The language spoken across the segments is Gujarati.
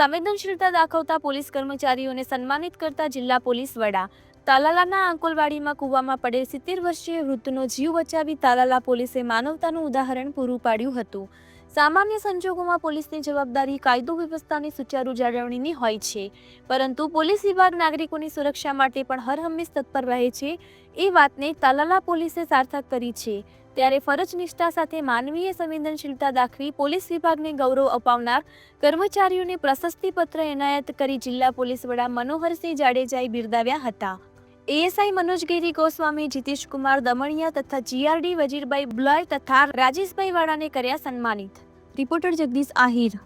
સંવેદનશીલતા દાખવતા પોલીસ કર્મચારીઓને સન્માનિત કરતા જિલ્લા પોલીસ વડા. તાલાલાના આંકોલવાડીમાં કૂવામાં પડેલ સિત્તેર વર્ષીય વૃદ્ધનો જીવ બચાવી તાલાલા પોલીસે માનવતાનું ઉદાહરણ પૂરું પાડ્યું હતું. સામાન્ય સંજોગોમાં પોલીસની જવાબદારી કાયદો વ્યવસ્થાની સુચારુ જાળવણીની હોય છે. પરંતુ પોલીસ વિભાગ નાગરિકોની સુરક્ષા માટે પણ હરહંમેશ તત્પર રહે છે. એ વાતને તાલાલા પોલીસે સાર્થક કરી છે. ત્યારે ફરજ નિષ્ઠા સાથે માનવીય સંવેદનશીલતા દાખવી પોલીસ વિભાગને ગૌરવ અપાવનાર કર્મચારીઓને પ્રશસ્તિપત્ર એનાયત કરી જિલ્લા પોલીસ વડા મનોહરસિંહ જાડેજાએ બિરદાવ્યા હતા. એએસઆઈ મનોજગીરી ગોસ્વામી જીતેશ કુમાર દમણિયા તથા જીઆરડી વજીરભાઈ બ્લય તથા રાજેશભાઈ વાળાને કર્યા સન્માનિત. રિપોર્ટર જગદીશ આહિર.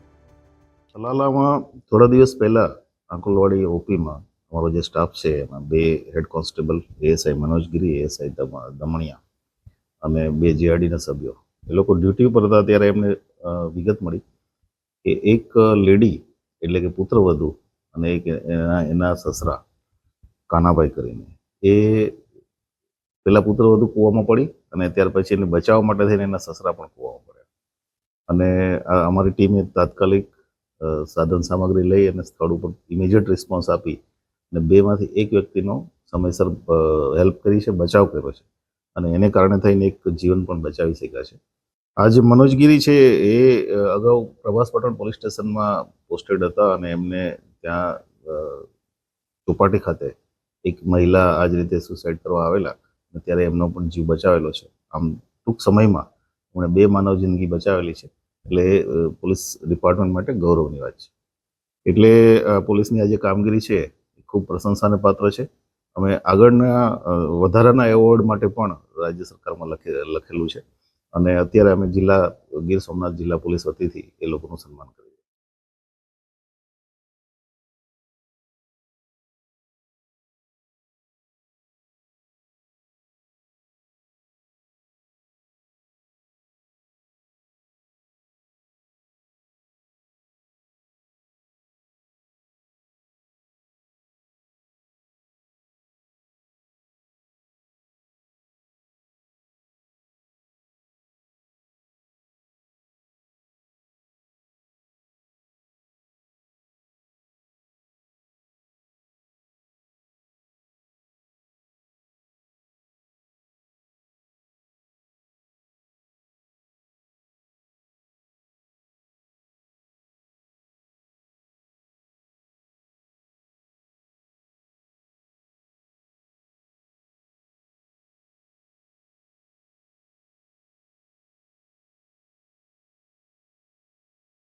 સલાલામાં થોડા દિવસ પહેલા આંકલવાડી ઓપીમાં અમારો જે સ્ટાફ છે, એમાં બે head constable, ASI Manojgiri ASI Damaniya. અને બે જીઆરડીના સભ્યો. એ લોકો ડ્યુટી ઉપર હતા, ત્યારે એમને વિગત મળી કે એક લેડી એટલે કે પુત્રવધુ અને એક એના એના સસરા, કાનાભાઈ કરીને. એ પેલા પુત્રવધુ કૂવામાં પડી અને ત્યાર પછી એને બચાવવા માટે થઈને એના સસરા પણ કૂવામાં પડ્યા. અને અમારી ટીમે તાત્કાલિક સાધન સામગ્રી લઈ અને સ્થળ ઉપર ઇમિડિયેટ રિસ્પોન્સ આપી અને બેમાંથી એક વ્યક્તિનો સમયસર હેલ્પ કરી છે, બચાવ કર્યો છે. અને એને કારણે થઈને એક જીવન પણ બચાવી શક્યા છે. આ જે મનોજગીરી છે એ અગાઉ પ્રભાસ પાટણ પોલીસ સ્ટેશનમાં પોસ્ટેડ હતા અને એમને ત્યાં ચોપાટી ખાતે એક મહિલા આ જ રીતે સુસાઇડ કરવા આવેલા અને ત્યારે એમનો પણ જીવ બચાવેલો છે. આમ ટૂંક સમયમાં એમણે બે માનવ જિંદગી બચાવેલી છે. એટલે પોલીસ ડિપાર્ટમેન્ટ માટે ગૌરવની વાત છે. એટલે પોલીસની આ જે કામગીરી છે એ ખૂબ પ્રશંસાને પાત્ર છે. અમે આગળના વધારાના એવોર્ડ માટે પણ રાજ્ય સરકારમાં લખે, લખેલું છે. અને અત્યારે અમે જિલ્લા, ગીર સોમનાથ જિલ્લા પોલીસ વતીથી એ લોકોનું સન્માન કર્યું